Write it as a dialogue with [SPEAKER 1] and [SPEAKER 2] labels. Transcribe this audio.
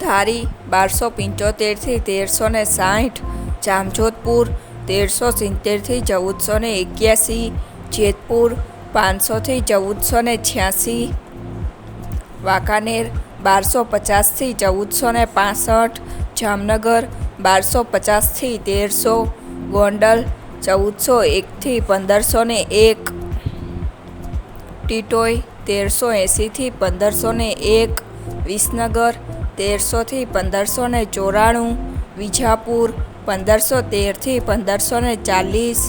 [SPEAKER 1] ધારી બારસો પંચોતેરથી તેરસો ને સાઠ, જામજોધપુર તેરસો સિત્તેરથી ચૌદસો ને એક્યાસી, જેતપુર પાંચસોથી ચૌદસો ને છ્યાસી, વાંકાનેર બારસો પચાસથી ચૌદસો ને પાસઠ, જામનગર બારસો પચાસથી તેરસો, ગોંડલ ચૌદસો એકથી પંદરસો ને એક ટીટોઈ તેરસો એંસીથી પંદરસો ને એક, વિસનગર તેરસોથી પંદરસો ને ચોરાણું વિજાપુર પંદરસો તેરથી પંદરસો ને ચાલીસ.